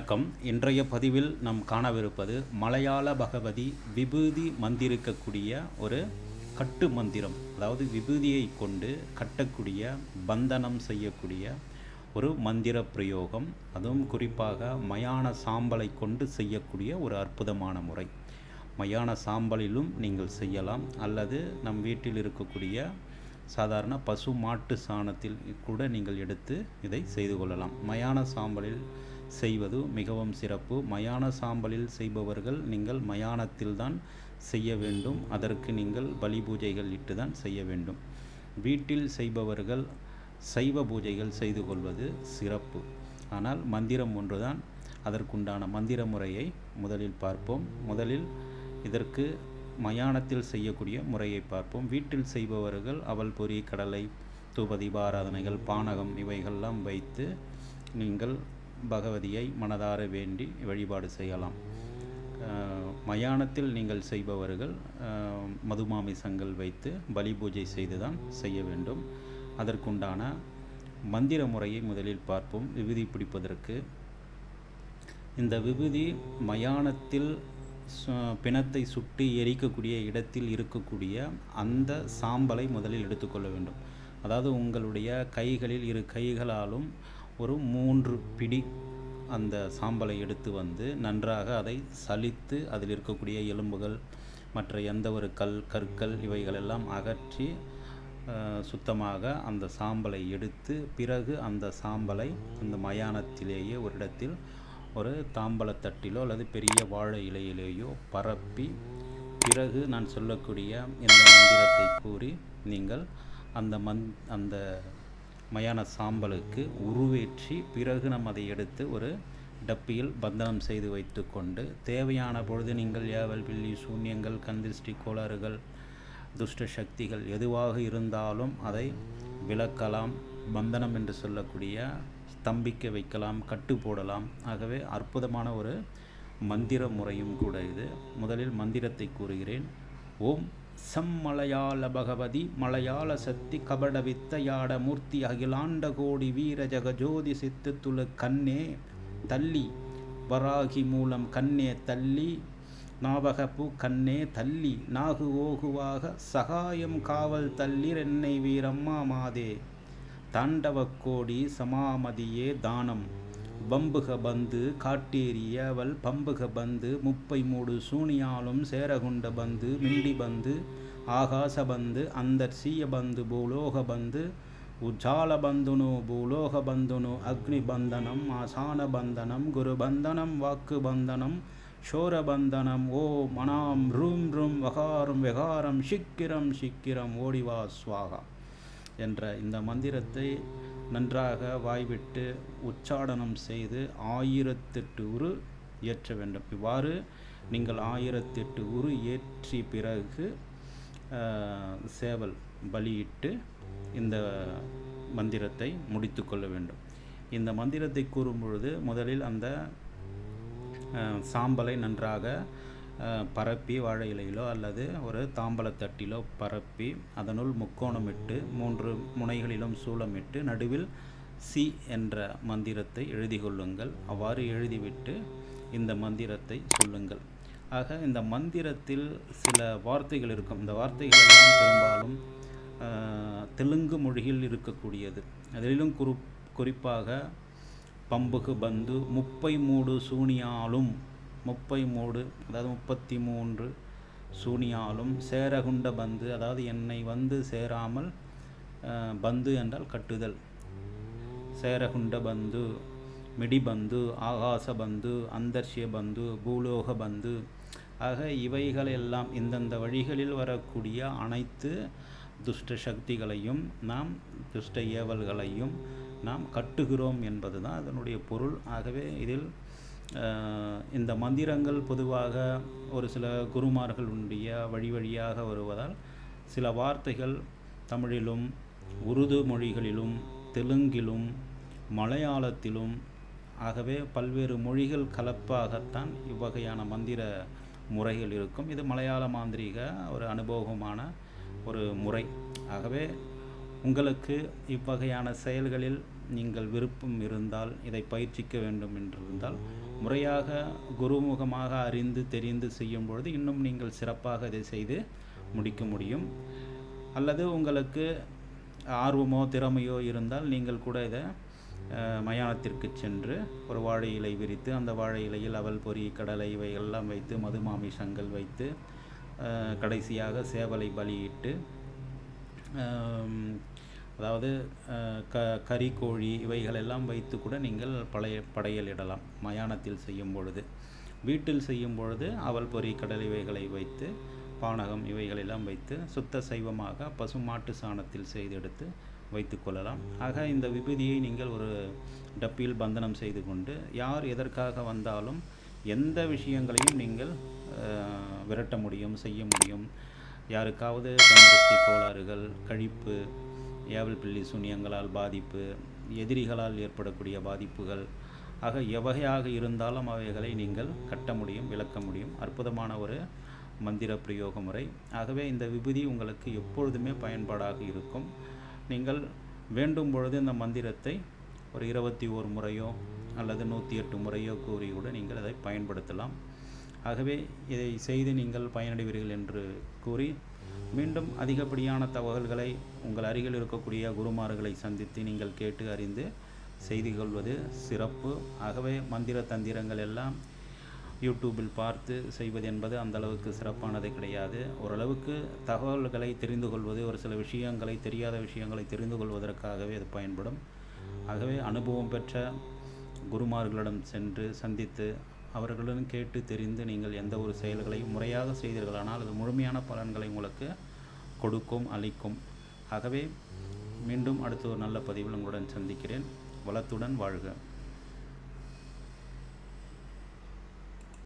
வணக்கம். இன்றைய பதிவில் நாம் காணவிருப்பது மலையாள பகவதி விபூதி மந்திருக்கக்கூடிய ஒரு கட்டு மந்திரம். அதாவது விபூதியை கொண்டு கட்டக்கூடிய பந்தனம் செய்யக்கூடிய ஒரு மந்திர பிரயோகம். அதுவும் குறிப்பாக மயான சாம்பலை கொண்டு செய்யக்கூடிய ஒரு அற்புதமான முறை. மயான சாம்பலிலும் நீங்கள் செய்யலாம். அல்லது நம் வீட்டில் இருக்கக்கூடிய சாதாரண பசு மாட்டு சாணத்தில் கூட நீங்கள் எடுத்து இதை செய்து கொள்ளலாம். மயான சாம்பலில் செய்வது மிகவும் சிறப்பு. மயான சாம்பலில் செய்பவர்கள் நீங்கள் மயானத்தில் தான் செய்ய வேண்டும். அதற்கு நீங்கள் பலி பூஜைகள் இட்டு தான் செய்ய வேண்டும். வீட்டில் செய்பவர்கள் சைவ பூஜைகள் செய்து கொள்வது சிறப்பு. ஆனால் மந்திரம் ஒன்றுதான். அதற்குண்டான மந்திர முறையை முதலில் பார்ப்போம். முதலில் இதற்கு மயானத்தில் செய்யக்கூடிய முறையை பார்ப்போம். வீட்டில் செய்பவர்கள் அவள் பொறி கடலை தூபதீப ஆராதனைகள் பானகம் இவைகள்லாம் வைத்து நீங்கள் பகவதியை மனதார வேண்டி வழிபாடு செய்யலாம். மயானத்தில் நீங்கள் செய்பவர்கள் மதுமாமிசங்கள் வைத்து பலி பூஜை செய்துதான் செய்ய வேண்டும். அதற்குண்டான மந்திர முறையை முதலில் பார்ப்போம். விபூதி பிடிப்பதற்கு. இந்த விபூதி மயானத்தில் சு- பிணத்தை சுட்டி எரிக்கக்கூடிய இடத்தில் இருக்கக்கூடிய அந்த சாம்பலை முதலில் எடுத்துக்கொள்ள வேண்டும். அதாவது உங்களுடைய கைகளில் இரு கைகளாலும் ஒரு மூன்று பிடி அந்த சாம்பலை எடுத்து வந்து நன்றாக அதை சலித்து அதில் இருக்கக்கூடிய எலும்புகள் மற்ற எந்த ஒரு கல் கற்கள் இவைகளெல்லாம் அகற்றி சுத்தமாக அந்த சாம்பலை எடுத்து பிறகு அந்த சாம்பலை அந்த மயானத்திலேயே ஒரு இடத்தில் ஒரு தாம்பலத்தட்டிலோ அல்லது பெரிய வாழை இலையிலேயோ பரப்பி பிறகு நான் சொல்லக்கூடிய இந்த மந்திரத்தை கூறி நீங்கள் அந்த மந் அந்த மயான சாம்பலுக்கு உருவேற்றி பிறகு நாம் அதை எடுத்து ஒரு டப்பியில் பந்தனம் செய்து வைத்துக்கொண்டு தேவையான பொழுது நீங்கள் ஏவல் பில்லி சூன்யங்கள் கந்திஷ்டி கோளாறுகள் துஷ்ட சக்திகள் எதுவாக இருந்தாலும் அதை விளக்கலாம் பந்தனம் என்று சொல்லக்கூடிய ஸ்தம்பிக்க வைக்கலாம் கட்டு போடலாம். ஆகவே அற்புதமான ஒரு மந்திர முறையும் கூட இது. முதலில் மந்திரத்தை கூறுகிறேன். ஓம் சம்மலையாள பகவதி மலையாள சக்தி கபட வித்தையாட மூர்த்தி அகிலாண்ட கோடி வீர சித்து துளு கண்ணே தள்ளி வராகி மூலம் கண்ணே தள்ளி நாவகப்பு கண்ணே தள்ளி நாகு ஓகுவாக சகாயம் காவல் தள்ளிர் என்னை வீரம்மா மாதே தாண்டவக்கோடி சமாமதியே தானம். பம்புக பந்து காட்டேரியவள் பம்புக பந்து முப்பை மூடு சூனியாலும் சேரகுண்ட பந்து மிண்டி பந்து ஆகாச பந்து அந்தர் சீய பந்து பூலோக பந்து உஜால பந்துனு பூலோக பந்துனு அக்னி பந்தனம் ஆசான பந்தனம் குரு பந்தனம் வாக்கு பந்தனம் ஷோர பந்தனம் ஓ மனாம் ரூம் ரூம் வகாரம் வெகாரம் சிக்கிரம் சிக்கிரம் ஓடிவா சுவாகா என்ற இந்த மந்திரத்தை நன்றாக வாய்விட்டு உச்சாடனம் செய்து ஆயிரத்தெட்டு உரு ஏற்ற வேண்டும். இவ்வாறு நீங்கள் ஆயிரத்தெட்டு உரு ஏற்றி பிறகு சேவல் பலியிட்டு இந்த மந்திரத்தை முடித்து கொள்ள வேண்டும். இந்த மந்திரத்தை கூறும் பொழுது முதலில் அந்த சாம்பலை நன்றாக பரப்பி வாழை இலையிலோ அல்லது ஒரு தாம்பலத்தட்டிலோ பரப்பி அதனுள் முக்கோணமிட்டு மூன்று முனைகளிலும் சூளமிட்டு நடுவில் சி என்ற மந்திரத்தை எழுதி கொள்ளுங்கள் அவ்வாறு எழுதிவிட்டு இந்த மந்திரத்தை சொல்லுங்கள். ஆக இந்த மந்திரத்தில் சில வார்த்தைகள் இருக்கும். இந்த வார்த்தைகள் எல்லாம் பெரும்பாலும் தெலுங்கு மொழியில் இருக்கக்கூடியது. அதிலும் குறி குறிப்பாக பம்புகு பந்து முப்பை மூடு சூனியாலும் முப்பை மூடு அதாவது முப்பத்தி மூன்று சூனியாலும் சேரகுண்ட பந்து அதாவது என்னை வந்து சேராமல் பந்து என்றால் கட்டுதல். சேரகுண்ட பந்து மிடிபந்து ஆகாச பந்து அந்தர்ஷிய பந்து பூலோக பந்து ஆக இவைகளெல்லாம் இந்தந்த வழிகளில் வரக்கூடிய அனைத்து துஷ்ட சக்திகளையும் நாம் துஷ்ட ஏவல்களையும் நாம் கட்டுகிறோம் என்பது தான் அதனுடைய பொருள். ஆகவே இதில் இந்த மந்திரங்கள் பொதுவாக ஒரு சில குருமார்களுடைய வழி வழியாக வருவதால் சில வார்த்தைகள் தமிழிலும் உருது மொழிகளிலும் தெலுங்கிலும் மலையாளத்திலும் ஆகவே பல்வேறு மொழிகள் கலப்பாகத்தான் இவ்வகையான மந்திர முறைகள் இருக்கும். இது மலையாள மாந்திரீக ஒரு அனுபவமான ஒரு முறை. ஆகவே உங்களுக்கு இவ்வகையான செயல்களில் நீங்கள் விருப்பம் இருந்தால் இதை பயிற்சிக்க வேண்டும் என்றிருந்தால் முறையாக குருமுகமாக அறிந்து தெரிந்து செய்யும் பொழுது இன்னும் நீங்கள் சிறப்பாக இதை செய்து முடிக்க முடியும். அல்லது உங்களுக்கு ஆர்வமோ திறமையோ இருந்தால் நீங்கள் கூட இதை மயானத்திற்கு சென்று ஒரு வாழை இலை விரித்து அந்த வாழை இலையில் அவல் பொறி கடலை இவையெல்லாம் வைத்து மது மாமிசங்கள் வைத்து கடைசியாக சேவலை பலியிட்டு அதாவது க கறி கோழி இவைகளெல்லாம் வைத்து கூட நீங்கள் பழைய படையலிடலாம் மயானத்தில் செய்யும் பொழுது. வீட்டில் செய்யும் பொழுது அவல் பொறி கடல் இவைகளை வைத்து பானகம் இவைகளெல்லாம் வைத்து சுத்த சைவமாக பசுமாட்டு சாணத்தில் செய்தெடுத்து வைத்து கொள்ளலாம். ஆக இந்த விபூதியை நீங்கள் ஒரு டப்பியில் பந்தனம் செய்து கொண்டு யார் எதற்காக வந்தாலும் எந்த விஷயங்களையும் நீங்கள் விரட்ட முடியும் செய்ய முடியும். யாருக்காவது கண்திருஷ்டி கோளாறுகள் கழிப்பு ஏவல் பில்லி சூன்யங்களால் பாதிப்பு எதிரிகளால் ஏற்படக்கூடிய பாதிப்புகள். ஆக எவ்வகையாக இருந்தாலும் அவைகளை நீங்கள் கட்ட முடியும் விளக்க முடியும். அற்புதமான ஒரு மந்திர பிரயோக முறை ஆகவே இந்த விபூதி உங்களுக்கு எப்பொழுதுமே பயன்பாடாக இருக்கும். நீங்கள் வேண்டும் பொழுது இந்த மந்திரத்தை ஒரு இருபத்தி ஓர் முறையோ அல்லது நூற்றி எட்டு முறையோ கூறி கூட நீங்கள் அதை பயன்படுத்தலாம். ஆகவே இதை செய்து நீங்கள் பயனடைவீர்கள் என்று கூறி மீண்டும் அதிகப்படியான தகவல்களை உங்கள் அருகில் இருக்கக்கூடிய குருமார்களை சந்தித்து நீங்கள் கேட்டு அறிந்து செய்து கொள்வது சிறப்பு. ஆகவே மந்திர தந்திரங்கள் எல்லாம் யூடியூபில் பார்த்து செய்வது என்பது அந்த அளவுக்கு சிறப்பானது கிடையாது. ஓரளவுக்கு தகவல்களை தெரிந்து கொள்வது ஒரு சில விஷயங்களை தெரியாத விஷயங்களை தெரிந்து கொள்வதற்காகவே அது பயன்படும். ஆகவே அனுபவம் பெற்ற குருமார்களிடம் சென்று சந்தித்து அவர்களுடன் கேட்டு தெரிந்து நீங்கள் எந்த ஒரு செயல்களையும் முறையாக செய்தீர்களானால் அது முழுமையான பலன்களை உங்களுக்கு கொடுக்கும் அளிக்கும். ஆகவே மீண்டும் அடுத்த ஒரு நல்ல பதிவில் உங்களுடன் சந்திக்கிறேன். வளத்துடன் வாழ்க.